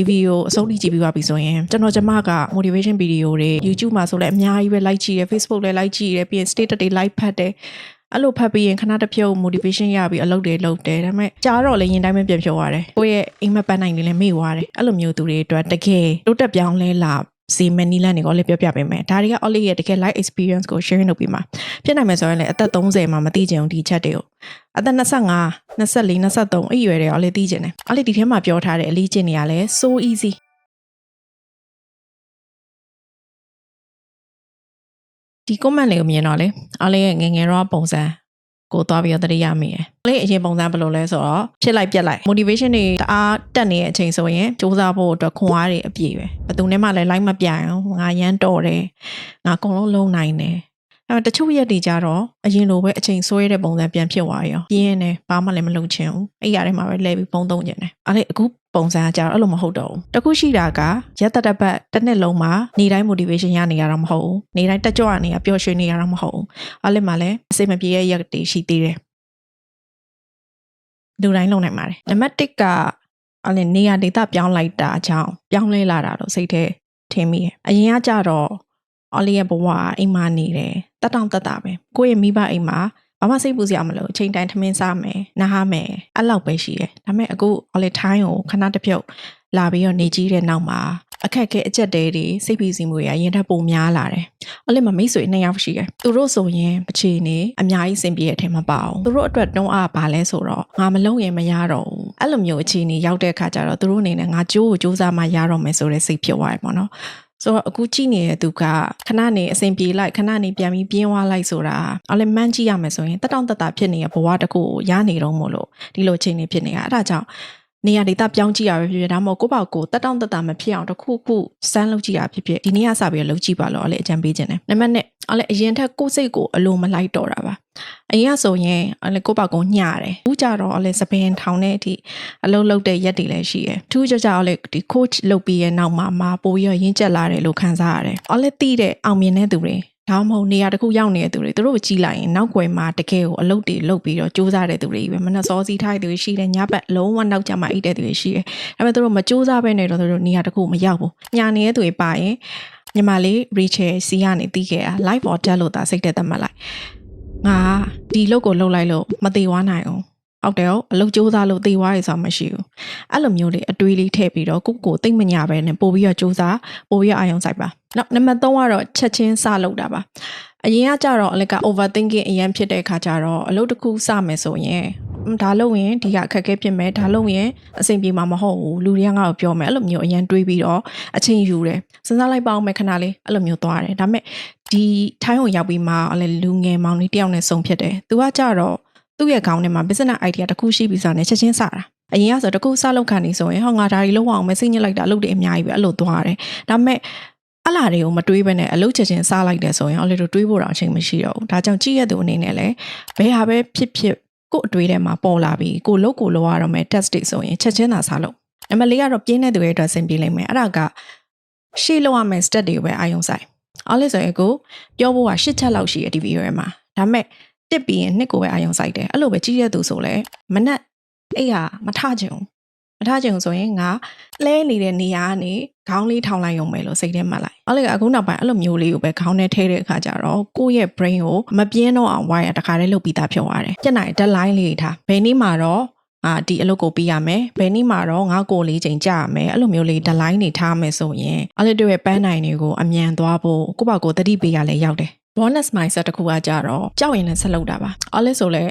ဒီဗီဒီယိုအဆုံးထိကြည့်ပြီးပါပြီဆိုရင်ကျွန်တော်ကျမက motivation video တွေ YouTube မှာဆိုလည်းအများကြီးပဲ like ကြည့်တယ် Facebook လည်း like ကြည့်တယ်ပြီးရင် status တွေ like ဖတ်တယ်အဲ့လိုဖတ်ပြီးရင်ခဏတစ်ဖြုတ် motivation ရပြီးအလုပ်တွေလုပ်တယ်ဒါပေမဲ့ကြားတော့လည်းရင်တိုင်းပဲပြန်ဖြုတ်ရတယ်ကိုယ့်ရဲ့အိမ်မက်ပန်းနိုင်လေးလည်းမေ့သွားတယ်အဲ့လိုမျိုးသူတွေအတွက်တကယ်တိုးတက်ပြောင်းလဲလာ စီမနီလန်တွေကိုလည်းပြောပြပေးမယ်ဒါတွေက Ollie ရဲ့တကယ် life experience ကို share လုပ်ပြီးမှာဖြစ်နိုင်မယ်ဆိုရင်လည်းအသက်30မှာမသိကြအောင်ဒီချက်တွေကိုအသက်25 24 23အဲ့ရွယ်တွေရောလည်းသိကြတယ်။ Ollie ဒီထဲမှာပြောထားတဲ့အလေးကျင့်တွေကလည်း so easy ဒီ comment လေးကိုမြင်တော့လေ Ollie ရဲ့ငယ်ငယ်တော့ပုံစံ ကိုသွားပြီးတော့တတိယမိရယ်။လေးအရင်ပုံစံဘယ်လိုလဲဆိုတော့ဖြစ်လိုက်ပြက်လိုက် motivation တွေတအားတက်နေတဲ့အချိန်ဆိုရင်စူးစမ်းဖို့အတွက်ခွန်အားတွေအပြည့်ပဲ။ဘယ်သူနဲ့မှလည်း like မပြတ်အောင်ငါရမ်းတော်တယ်။ငါအကုန်လုံးလုံးနိုင်တယ်။အဲတချို့ရက်တွေကြတော့အရင်လိုပဲအချိန်ဆွဲတဲ့ပုံစံပြန်ဖြစ်သွားရောပြင်းနေဘာမှလည်းမလုပ်ချင်ဘူးအဲ့ရတဲ့မှာပဲလဲပြီးပုံသုံးကျင်တယ်အဲ့လေအခု ပုံစံကကြတော့အဲ့လိုမဟုတ်တော့ဘူးတခုရှိတာကရက်တတပတ်တစ်နှစ်လုံးမှာနေတိုင်း motivation ရနေရတာမဟုတ်ဘူးနေတိုင်းတက်ကြွနေရပျော်ရွှင်နေရတာမဟုတ်ဘူးအဲ့လေမှာလည်းအစိမပြေရဲ့ရက်တွေရှိသေးတယ်လူတိုင်းလုံနိုင်ပါတယ်နံပါတ်1ကအဲ့လေနေရဒေတာပြောင်းလိုက်တာအကြောင်းပြောင်းလဲလာတာတော့စိတ်ထဲထင်မိရဲ့အရင်ကကြတော့အော်လီရဲ့ဘဝအိမ်မနေတယ်တက်တောင့်တက်တာပဲကိုယ့်ရဲ့မိဘအိမ်မှာ ဘာမှစိတ်ပူစရာမလိုအချိန်တိုင်းထမင်းစားမယ်နားဟာမယ်အဲ့လောက်ပဲရှိတယ်ဒါပေမဲ့အခုအော်လီထိုင်းကိုခဏတစ်ဖြုတ်လာပြီးတော့နေကြီးတဲ့နောက်မှာအခက်အခဲအကျက်တဲတွေစိတ်ပီစီမှုတွေအရင်ထက်ပိုများလာတယ်။အဲ့လေမှာမိတ်ဆွေနှစ်ယောက်ရှိတယ်။သူတို့ဆိုရင်အခြေအနေအများကြီးစင်ပြေတဲ့အထင်မပါဘူး။သူတို့အတွက်တုံးအားပါလဲဆိုတော့ငါမလုံးရင်မရတော့ဘူး။အဲ့လိုမျိုးအခြေအနေရောက်တဲ့အခါကျတော့သူတို့အနေနဲ့ငါကြိုးကိုစူးစမ်းမှရတော့မယ်ဆိုတဲ့စိတ်ဖြစ်သွားတယ်ပေါ့နော်။ ဆိုတော့အခုကြည့်နေတဲ့သူကခဏနေအစဉ်ပြေလိုက်ခဏနေပြန်ပြီးပြင်းသွားလိုက်ဆိုတာအဲ့လေမှန်းကြည့်ရမယ်ဆိုရင်တက်တောင့်တက်တာဖြစ်နေတဲ့ဘဝတစ်ခုကိုရနေတော့မို့လို့ဒီလိုအခြေအနေဖြစ်နေတာအဲ့ဒါကြောင့်နေရာဒေသပြောင်းကြည့်ရပဲဖြစ်ဖြစ်ဒါမှမဟုတ်ကိုယ့်ဘောက်ကိုတက်တောင့်တက်တာမဖြစ်အောင်တစ်ခုခုစမ်းလုပ်ကြည့်ရဖြစ်ဖြစ်ဒီနေ့ကစပြီးလုပ်ကြည့်ပါလို့အဲ့လေအကြံပေးခြင်းတယ်နံပါတ်1အဲ့လေအရင်ထက်ကိုယ့်စိတ်ကိုအလိုမလိုက်တော့တာပါ အရင်ကဆိုရင်အဲ့လေကိုယ့်ဘောက်ကိုညှတယ်အခုကြတော့အဲ့လေစပင်ထောင်တဲ့အထိအလုံးလုံးတဲ့ရက်တွေလည်းရှိတယ်ထူးခြားခြားအဲ့လေဒီ coach လုပ်ပြီးရဲ့နောက်မှာမှာပို့ပြီးတော့ရင်းကျက်လာတယ်လို့ခံစားရတယ်အဲ့လေတီးတဲ့အောင်မြင်တဲ့သူတွေဒါမှမဟုတ်နေရာတစ်ခုရောက်နေတဲ့သူတွေသူတို့ကိုကြည့်လိုက်ရင်နောက်ွယ်မှာတကယ်ကိုအလုပ်တွေလုပ်ပြီးတော့စူးစမ်းတဲ့သူတွေပဲမနှစောစီးထားတဲ့သူတွေရှိတယ်ညဘက်လုံးဝနောက်ကျမှအိတ်တဲ့သူတွေရှိတယ်ဒါပေမဲ့သူတို့မစူးစမ်းဘဲနေတော့သူတို့နေရာတစ်ခုမရောက်ဘူးညာနေတဲ့သူတွေပါရင်ညီမလေး Rachel စီကနေတီးခဲ့တာ live order လို့သာစိတ်သက်သက်မှတ်လိုက် ငါဒီလုပ်ကိုလုပ်လိုက်လို့မသေးဝါနိုင်အောင်ဟုတ်တယ်ဟုတ်အလုပ်စူးစမ်းလို့သေသွားရဆိုတာမရှိဘူးအဲ့လိုမျိုးလေးအတွေးလေးထည့်ပြီးတော့ကိုကိုတိတ်မညာပဲနဲ့ပို့ပြီးတော့စူးစမ်းပို့ပြီးတော့အာရုံစိုက်ပါနောက်နံပါတ်3ကတော့ချက်ချင်းစလုပ်တာပါအရင်ကကြတော့အလက overthinking အရင်ဖြစ်တဲ့ခါကျတော့အလုပ်တစ်ခုစမယ်ဆိုရင် ဒါလုပ်ရင်ဒီကအခက်အခဲဖြစ်မယ်ဒါလုပ်ရင်အဆင်ပြေမှာမဟုတ်ဘူးလူတွေကငါ့ကိုပြောမယ်အဲ့လိုမျိုးအရင်တွေးပြီးတော့အချိန်ယူတယ်စဉ်းစားလိုက်ပါအောင်မယ်ခဏလေးအဲ့လိုမျိုးသွားတယ်ဒါပေမဲ့ဒီထိုင်းကိုရောက်ပြီးမှအလေလူငယ်မောင်လေးတယောက်နဲ့ဆုံဖြစ်တယ်သူကကြတော့သူ့ရဲ့ခေါင်းထဲမှာ business idea တစ်ခုရှိပြီးဆိုတော့ချက်ချင်းစတာအရင်ကဆိုတကူစလောက်ခံနေဆိုရင်ဟောငါဒါတွေလုံးဝအောင်မစိတ်ညစ်လိုက်တာအလုပ်တွေအများကြီးပဲအဲ့လိုသွားတယ်ဒါပေမဲ့အလားတွေကိုမတွေးဘဲနဲ့အလုပ်ချက်ချင်းစားလိုက်တယ်ဆိုရင်အော်လေတို့တွေးဖို့တော့အချိန်မရှိတော့ဘူးဒါကြောင့်ကြည့်ရသူအနေနဲ့လည်းဘယ်ဟာပဲဖြစ်ဖြစ် ကို့အတွေးထဲမှာပေါ်လာပြီးကိုလုတ်ကိုလောရတော့မယ် test တွေဆိုရင်ချက်ချင်းသာစားလို့နံပါတ်၄ကတော့ပြင်းတဲ့သူရဲ့အတွက်ဆင်ပြေလိမ့်မယ်အဲ့ဒါကရှေ့လောက်ရမယ် step တွေကိုပဲအာရုံစိုက်အော်လေဆိုရင်ကိုပြောဖို့က၈ချက်လောက်ရှိရဲ့ဒီဗီဒီယိုထဲမှာဒါပေမဲ့တစ်ပြီးရင်နှစ်ကိုပဲအာရုံစိုက်တယ်အဲ့လိုပဲကြည့်ရသူဆိုလဲမနက်အဲ့ဟာမထချင်ဘူး မထချင်ဘူးဆိုရင်ငါလဲနေတဲ့နေရာကနေခေါင်းလေးထောင်လိုက်ရုံပဲလို့စိတ်ထဲမှတ်လိုက်။အဲ့လေကအခုနောက်ပိုင်းအဲ့လိုမျိုးလေးကိုပဲခေါင်းထဲထည့်တဲ့အခါကျတော့ကိုယ့်ရဲ့ brain ကိုမပြင်းတော့အောင် wire တခါတည်းလုပ်ပြီးသားဖြစ်သွားတယ်။ကျက်နိုင် deadline လေးထားဘယ်နေ့မှတော့အာဒီအလုပ်ကိုပြီးရမယ်ဘယ်နေ့မှတော့ငါကိုလေးချိန်ကြာရမယ်အဲ့လိုမျိုးလေး deadline တွေထားမယ်ဆိုရင်အဲ့လိုတွေပန်းနိုင်တွေကိုအမြန်သွားဖို့ကိုယ့်ဘာကိုတတိပေးရလဲရောက်တယ် bonus mindset တခုကကြတော့ကြောက်ရင်လည်းဆက်လုပ်တာပါ။ all ဆိုလဲ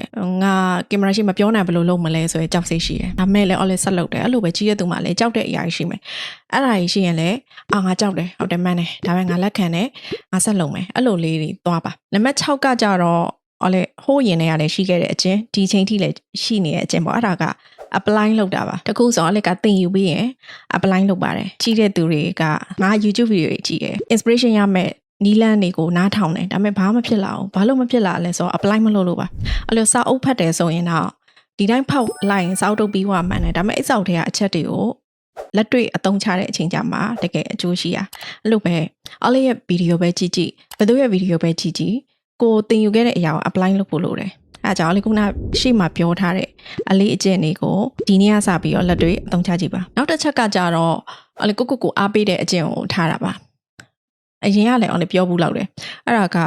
ငါကင်မရာရှိမပြောနိုင်ဘယ်လိုလုပ်မလဲဆိုရင်ကြောက်စိတ်ရှိတယ်။ဒါမဲ့လည်း all ဆက်လုပ်တယ်။အဲ့လိုပဲကြီးတဲ့သူမှလည်းကြောက်တဲ့အရာရှိမယ်။အဲ့ဒါကြီးရှိရင်လည်းအာငါကြောက်တယ်ဟုတ်တယ်မှန်းတယ်။ဒါပေမဲ့ငါလက်ခံတယ်ငါဆက်လုပ်မယ်။အဲ့လိုလေးတွေသွားပါ။နံပါတ်6ကကြတော့အော်လေဟိုးရင်ထဲကလည်းရှိခဲ့တဲ့အချင်းဒီချိန်ထိလည်းရှိနေတဲ့အချင်းပေါ့အဲ့ဒါက apply လုပ်တာပါတခုဆိုအလက်ကသင်ယူပြီးရင် apply လုပ်ပါတယ်ကြီးတဲ့သူတွေကငါ YouTube video တွေကြည့်တယ် inspiration ရမယ် နီလန်းတွေကိုနားထောင်တယ်ဒါပေမဲ့ဘာမှဖြစ်လာအောင်ဘာလို့မဖြစ်လာလဲဆိုတော့ apply မလုပ်လို့ပါအဲ့လိုစာအုပ်ဖတ်တယ်ဆိုရင်တော့ဒီတိုင်းဖောက်လိုက်ရင်စာအုပ်တုပ်ပြီးွားမှန်တယ်ဒါပေမဲ့အစောက်တွေကအချက်တွေကိုလက်တွေ့အသုံးချတဲ့အချိန်ကြမှာတကယ်အကျိုးရှိရအဲ့လိုပဲအားလေးရဲ့ဗီဒီယိုပဲကြည့်ကြည့်ဘယ်သူရဲ့ဗီဒီယိုပဲကြည့်ကြည့်ကိုသင်ယူခဲ့တဲ့အရာကို apply လုပ်ဖို့လိုတယ်အဲဒါကြောင့်လေခုနရှေ့မှာပြောထားတဲ့အလေးအကျင့်တွေကိုဒီနေ့ကစပြီးတော့လက်တွေ့အသုံးချကြည့်ပါနောက်တစ်ချက်ကကြတော့အလေကိုကိုကိုအားပေးတဲ့အကျင့်ကိုထားတာပါ အရင်ကလည်းအောင်လေပြောဘူးလောက်တယ်အဲ့ဒါက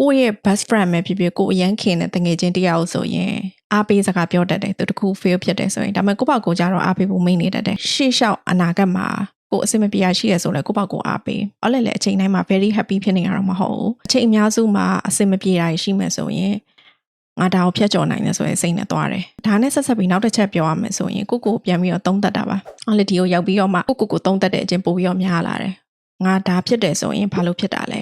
ကိုယ့်ရဲ့ best friend ပဲဖြစ်ဖြစ်ကိုယ်အရန်ခင်တဲ့တငယ်ချင်းတယောက်ဆိုရင်အားပေးစကားပြောတတ်တယ်သူတခု fail ဖြစ်တယ်ဆိုရင်ဒါပေမဲ့ကိုယ့်ဘာကိုယ်ကြတော့အားပေးဖို့မိနေတတ်တယ်ရှေ့လျှောက်အနာဂတ်မှာကိုယ်အဆင်မပြေရရှိရဆိုလဲကိုယ့်ဘာကိုယ်အားပေးအဲ့လည်းလေအချိန်တိုင်းမှာ very happy ဖြစ်နေရတော့မဟုတ်ဘူးအချိန်အများစုမှာအဆင်မပြေတာရှိမှဆိုရင်ငါဒါကိုဖျက်ကျော်နိုင်တယ်ဆိုရင်စိတ်နဲ့သွားတယ်ဒါနဲ့ဆက်ဆက်ပြီးနောက်တစ်ချက်ပြောရမယ်ဆိုရင်ကိုကိုပြန်ပြီးတော့သုံးသက်တာပါအဲ့လေဒီကိုရောက်ပြီးတော့မှကိုကိုကိုသုံးသက်တဲ့အချင်းပို့ပြီးတော့များလာတယ် ငါဒါဖြစ်တယ်ဆိုရင်ဘာလို့ဖြစ်တာလဲ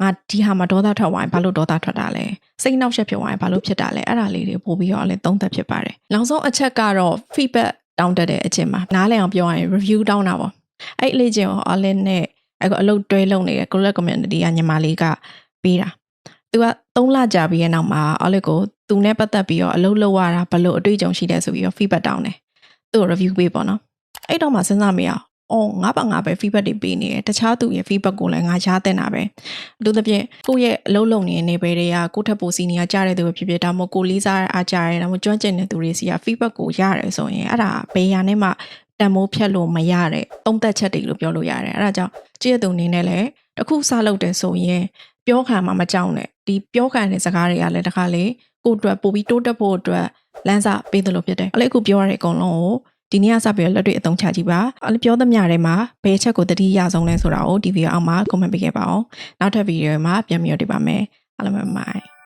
ငါဒီဟာမှာဒေါသထွက်သွားရင်ဘာလို့ဒေါသထွက်တာလဲစိတ်နှောက်ယှက်ဖြစ်သွားရင်ဘာလို့ဖြစ်တာလဲအဲ့ဒါလေးတွေပို့ပြီးတော့လည်းသုံးသက်ဖြစ်ပါတယ်နောက်ဆုံးအချက်ကတော့ feedback တောင်းတတဲ့အချင်းမှာနားလည်အောင်ပြောရရင် review တောင်းတာပေါ့အဲ့အလေးချင်းကို all in နဲ့အဲ့ကအလုပ်တွဲလုပ်နေတဲ့ collect community ကညီမလေးကပေးတာသူက3လကြာပြီးရဲ့နောက်မှာ all ကိုသူနဲ့ပတ်သက်ပြီးတော့အလုပ်လုပ်ရတာဘလို့အတွေ့အကြုံရှိတယ်ဆိုပြီးတော့ feedback တောင်းတယ်သူ့ကို review ပေးပေါ့နော်အဲ့တော့မှစဉ်းစားမိအောင် အော်ငါပါငါပဲ feedback တွေပေးနေတယ်တခြားသူရဲ့ feedback ကိုလည်းငါရတဲ့တာပဲအထူးသဖြင့်ကိုယ့်ရဲ့အလုပ်လုပ်နေတဲ့နေပယ်တွေကကိုယ့်ထက်ပိုစီနီယာကြားတဲ့သူပဲဖြစ်ဖြစ်ဒါမှမဟုတ်ကိုလေးစားအားကြားတယ်ဒါမှမဟုတ်ကျွမ်းကျင်တဲ့သူတွေစီက feedback ကိုရတယ်ဆိုရင်အဲ့ဒါဘေးရနဲ့မှတန်မိုးဖြတ်လို့မရတဲ့သုံးသက်ချက်တွေလို့ပြောလို့ရတယ်အဲ့ဒါကြောင့်ကြည့်ရသူအနေနဲ့လည်းတစ်ခုစလုပ်တယ်ဆိုရင်ပြောခံမှာမကြောက်နဲ့ဒီပြောခံတဲ့စကားတွေကလည်းတခါလေကိုယ့်အတွက်ပို့ပြီးတိုးတက်ဖို့အတွက်လမ်းစာပေးသလိုဖြစ်တယ်အဲ့လေအခုပြောရတဲ့အကုန်လုံးကို ဒီနေ့ကစပြီးတော့လက်တွေ့အသုံးချကြည့်ပါအဲ့လိုပြောသမျှထဲမှာဘယ်ချက်ကိုတတိယဆုံးလဲဆိုတာကိုဒီဗီဒီယိုအောက်မှာ comment ပေးခဲ့ပါအောင်နောက်ထပ်ဗီဒီယိုမှာပြန်ပြီးတော့တွေ့ပါမယ်အားလုံးပဲမိုင်